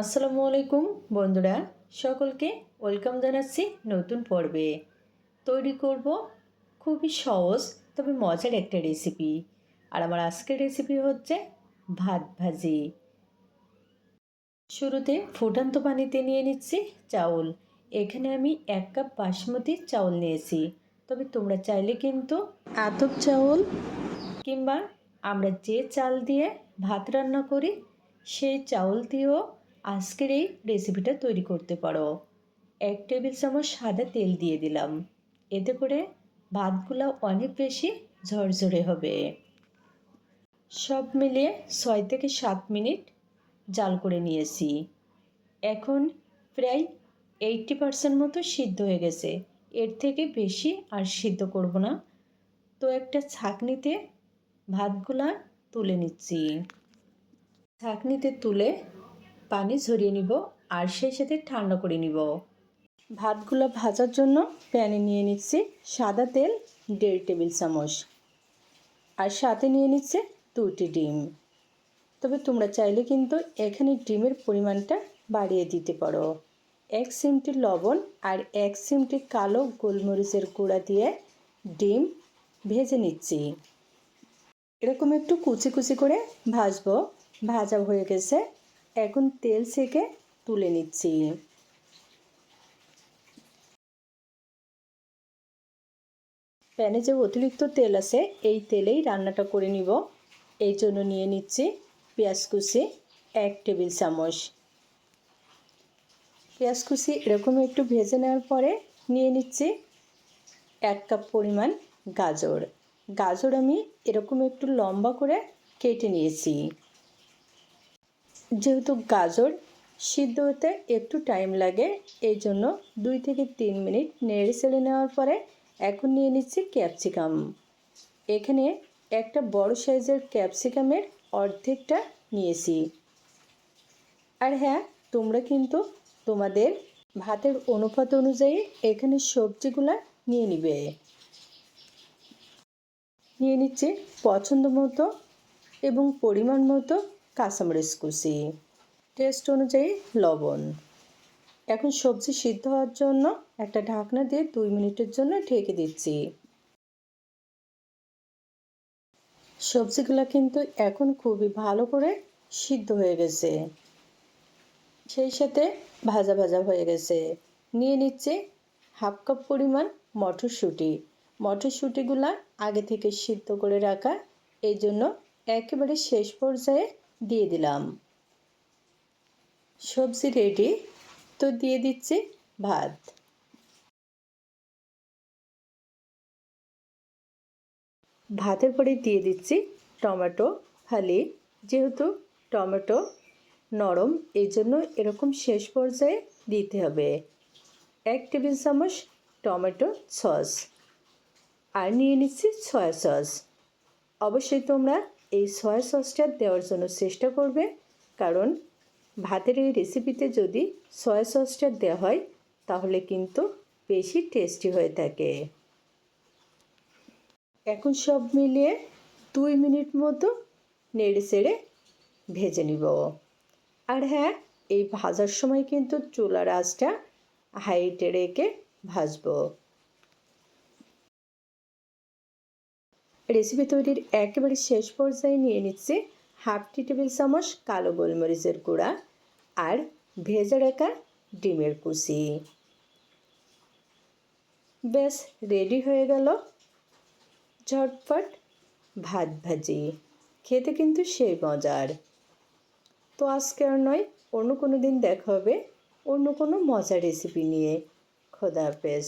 আসসালামু আলাইকুম বন্ধুরা, সকলকে ওয়েলকাম জানাচ্ছি নতুন পর্বে। তৈরি করব খুবই সহজ তবে মজার একটা রেসিপি। আর আমার আজকের রেসিপি হচ্ছে ভাত ভাজি। শুরুতে ফুটান্ত পানিতে নিয়ে নিচ্ছি চাউল। এখানে আমি এক কাপ বাসমতি চাউল নিয়েছি। তবে তোমরা চাইলে কিন্তু আতপ চাউল কিংবা আমরা যে চাল দিয়ে ভাত রান্না করি, সেই চাউল দিয়েও আজকের এই রেসিপিটা তৈরি করতে পারো। এক টেবিল চামচ সাদা তেল দিয়ে দিলাম। এতে করে ভাতগুলো অনেক বেশি ঝরঝরে হবে। সব মিলিয়ে ছয় থেকে সাত মিনিট জাল করে নিয়েছি। এখন প্রায় এইটটি পার্সেন্ট মতো সিদ্ধ হয়ে গেছে। এর থেকে বেশি আর সিদ্ধ করব না। তো একটা ছাঁকনিতে ভাতগুলা তুলে নিচ্ছি। ছাঁকনিতে তুলে পানি ঝরিয়ে নিব আর সেই সাথে ঠান্ডা করে নিব। ভাতগুলো ভাজার জন্য প্যানে নিয়ে নিচ্ছি সাদা তেল, দেড় টেবিল চামচ। আর সাথে নিয়ে নিচ্ছে দুটি ডিম। তবে তোমরা চাইলে কিন্তু এখানে ডিমের পরিমাণটা বাড়িয়ে দিতে পারো। এক সিমটি লবণ আর এক সিমটি কালো গোলমরিচের গুঁড়া দিয়ে ডিম ভেজে নিচ্ছি। এরকম একটু কুচি কুচি করে ভাজবো। ভাজা হয়ে গেছে। এখন তেল সেকে তুলে নিচ্ছি। প্যানে যে অতিরিক্ত তেল আছে, এই তেলেই রান্নাটা করে নিব। এই জন্য নিয়ে নিচ্ছি পেঁয়াজ কুচি, এক টেবিল চামচ। পেঁয়াজ কুচি এরকম একটু ভেজে নেওয়ার পরে নিয়ে নিচ্ছি এক কাপ পরিমাণ গাজর। গাজর আমি এরকম একটু লম্বা করে কেটে নিয়েছি। যেহেতু গাজর সিদ্ধ হতে একটু টাইম লাগে এই জন্য দুই থেকে তিন মিনিট নেড়ে চেড়ে নেওয়ার পরে এখন নিয়ে নিচ্ছি ক্যাপসিকাম এখানে একটা বড় সাইজের ক্যাপসিকামের অর্ধেকটা নিয়েছি। আর হ্যাঁ তোমরা কিন্তু তোমাদের ভাতের অনুপাত অনুযায়ী এখানে সবজিগুলা নিয়ে নিবে। নিয়ে নিচ্ছি পছন্দ মতো এবং পরিমাণ মতো কাঁচামরিচ কুচি টেস্ট অনুযায়ী লবণ। এখন সবজি সিদ্ধ হওয়ার জন্য একটা ঢাকনা দিয়ে দুই মিনিটের জন্য ঢেকে দিচ্ছি। সবজিগুলো কিন্তু এখন খুবই ভালো করে সিদ্ধ হয়ে গেছে। সেই সাথে ভাজা ভাজা হয়ে গেছে। নিয়ে নিচ্ছে হাফ কাপ পরিমাণ মটরশুঁটি। মটরশুঁটিগুলা আগে থেকে সিদ্ধ করে রাখা এই জন্য একেবারে শেষ পর্যায়ে দিয়ে দিলাম। সবজি রেডি তো দিয়ে দিচ্ছি ভাত। ভাতের পরে দিয়ে দিচ্ছি টমেটো ফালি যেহেতু টমেটো নরম, এই জন্য এরকম শেষ পর্যায়ে দিতে হবে। এক টেবিল চামচ টমেটো সস। আর নিয়ে নিচ্ছি সয়া সস। অবশ্যই তোমরা এই সয়া সসটা দেওয়ার জন্য চেষ্টা করবে। কারণ ভাতের এই রেসিপিতে যদি সয়া সসটা দেওয়া হয়, তাহলে কিন্তু বেশি টেস্টি হয়ে থাকে। এখন সব মিলিয়ে দুই মিনিট মতো নেড়ে চেড়ে ভেজে নিব। আর হ্যাঁ এই ভাজার সময় কিন্তু চুলার আঁচটা হাইটে রেখে ভাজবো। রেসিপি তৈরির একেবারে শেষ পর্যায়ে নিয়ে নিচ্ছি হাফ টি টেবিল চামচ কালো গোলমরিচের গুঁড়া আর ভেজে রাখা ডিমের কুচি। বেশ রেডি হয়ে গেল ঝটপট ভাত ভাজি। খেতে কিন্তু সেই মজার। তো আজকে আর নয়, অন্য কোনো দিন দেখা হবে অন্য কোনো মজার রেসিপি নিয়ে। খোদা হাফেজ।